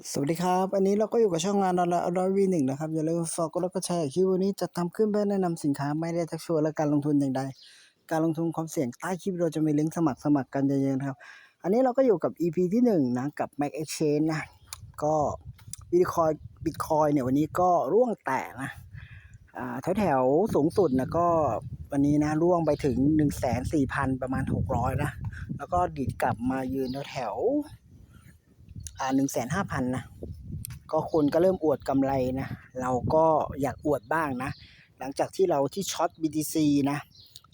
สวัสดีครับ อันนี้เราก็อยู่กับช่องงานดอลลาร์ดอวีหนึ่งนะครับ อย่าลืมฝากกดไลค์กดแชร์คลิปวันนี้จะทำขึ้นเพื่อแนะนำสินค้าไม่ได้ทักชวนและการลงทุนอย่างใด การลงทุนความเสี่ยงใต้คลิปเราจะมีลิงก์สมัครสมัครกันเยอะๆนะครับ อันนี้เราก็อยู่กับ EP ที่1นะกับ Mac Exchange นะ ก็บิตคอยบิตคอยเนี่ยวันนี้ก็ร่วงแตกนะอ่าแถวสูงสุดนะก็วันนี้นะร่วงไปถึง 1 4 0 0 0 ประมาณ 600 นะ แล้วก็ดีดกลับมายืนแถวๆอ่า 1 5 0 0 0นห้าพันนะ ก็คนก็เริ่มอวดกำไรนะ เราก็อยากอวดบ้างนะ หลังจากที่เราที่ช็อต BTC นะ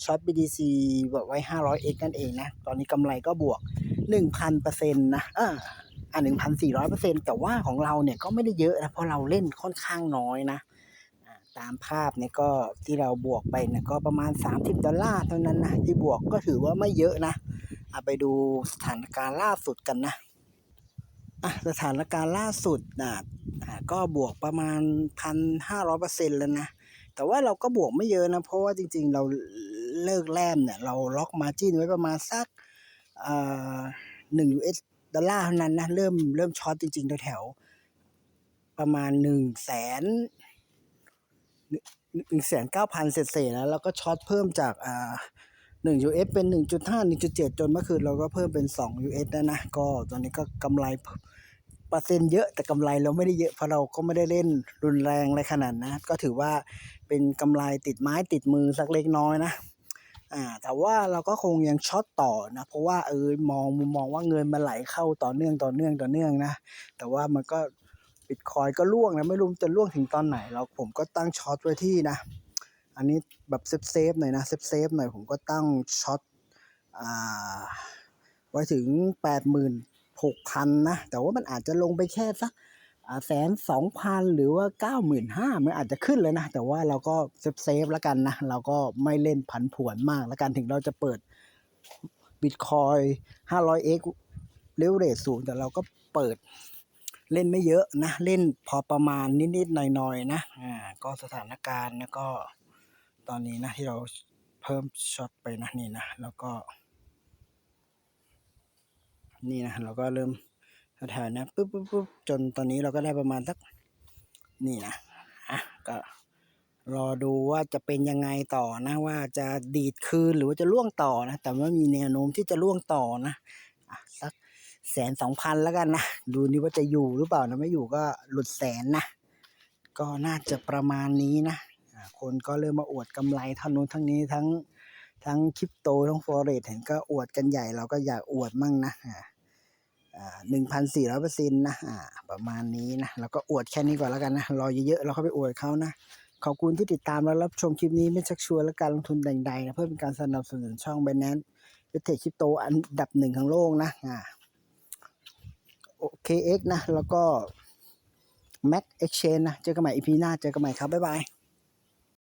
ช็อต BTC บอกไว้ 500x นั่นเองนะ ตอนนี้กำไรก็บวก 1,000%นะอ่าอ่า1,400%แต่ว่าของเราเนี่ยก็ไม่ได้เยอะนะ เพราะเราเล่นค่อนข้างน้อยนะตามภาพเนี่ยก็ที่เราบวกไปเนี่ยก็ประมาณ 30 ดอลลาร์เท่านั้นนะที่บวกก็ถือว่าไม่เยอะนะเอาไปดูสถานการณ์ล่าสุดกันนะ อะสถานการณ์ล่าสุดนะก็บวกประมาณพันห้าร้อยเปอร์เซ็นต์แล้วนะ แต่ว่าเราก็บวกไม่เยอะนะ เพราะว่าจริงๆ เราเลิกแลมเนี่ย เราล็อกมาจิ้นไว้ประมาณสักหนึ่ง US ดอลลาร์เท่านั้นนะ เริ่มเริ่มช็อตจริงๆ แถวๆประมาณหนึ่งแสนหนึ่งแสนเก้าพันเศษๆแล้วแล้วก็ช็อตเพิ่มจากอ่า 1 US เป็น 1.5 1.7 จนเมื่อคืนเราก็เพิ่มเป็น 2 US แล้วนะ ก็ตอนนี้ก็กำไรเปอร์เซ็นต์เยอะแต่กำไรเราไม่ได้เยอะเพราะเราก็ไม่ได้เล่นรุนแรงอะไรขนาดนะ ก็ถือว่าเป็นกำไรติดไม้ติดมือสักเล็กน้อยนะอ่าแต่ว่าเราก็คงยังช็อตต่อนะ เพราะว่าเออมองมุมมองว่าเงินมันไหลเข้าต่อเนื่องต่อเนื่องต่อเนื่องนะ แต่ว่ามันก็บิตคอยก็ล่วงนะ ไม่รู้จะล่วงถึงตอนไหนเราผมก็ตั้งช็อตไว้ที่นะ อันนี้แบบเซฟเซฟหน่อยนะเซฟเซฟหน่อยผมก็ตั้งช็อตอไว้ถึงแปดหมื่นหกพันนะ แต่ว่ามันอาจจะลงไปแค่สักแสนสองพันหรือว่าเก้าหมื่นห้ามันอาจจะขึ้นเลยนะ แต่ว่าเราก็เซฟเซฟแล้วกันนะ เราก็ไม่เล่นผันผวนมากแล้วกันถึงเราจะเปิดบิตคอยห้าร้อยเอ็กเลเวลสูงแต่เราก็เปิดเล่นไม่เยอะนะ เล่นพอประมาณนิด ๆ หน่อย ๆ นะอ่าก็สถานการณ์แล้วก็ ตอนนี้นะที่เราเพิ่มช็อตไปนะนี่นะแล้วก็ นี่นะเราก็เริ่มแถวๆนะปุ๊บปุ๊บปุ๊บจนตอนนี้เราก็ได้ประมาณสักนี่นะอะก็รอดูว่าจะเป็นยังไงต่อนะ ว่าจะดีดคืนหรือว่าจะล่วงต่อนะ แต่ว่ามีแนวโน้มที่จะล่วงต่อนะอะสักแสนสองพันแล้วกันนะ ดูนี่ว่าจะอยู่หรือเปล่านะไม่อยู่ก็หลุดแสนนะ ก็น่าจะประมาณนี้นะ คนก็เริ่มมาอวดกำไรทั้งนู้นทั้งนี้ทั้งทั้งคริปโตทั้งฟอเรสเห็นก็อวดกันใหญ่เราก็อยากอวดมั่งนะอ่าหนึ่งพันสี่ร้อยเปอร์เซ็นต์นะอ่าประมาณนี้นะเราก็อวดแค่นี้ก่อนแล้วกันนะ รอเยอะๆ เราเข้าไปอวดเขานะ ขอบคุณที่ติดตามและรับชมคลิปนี้ไม่ชักชวนและการลงทุนใดๆนะเพื่อเป็นการสนับสนุนช่อง b บ n a n c e เป็นเทรดคริปโตอันดับหนึ่งของโลกนะอ่า OKX นะ แล้วก็ Mac Exchange นะ เจอกันใหม่ EP หน้า เจอกันใหม่ครับ บ๊ายบาย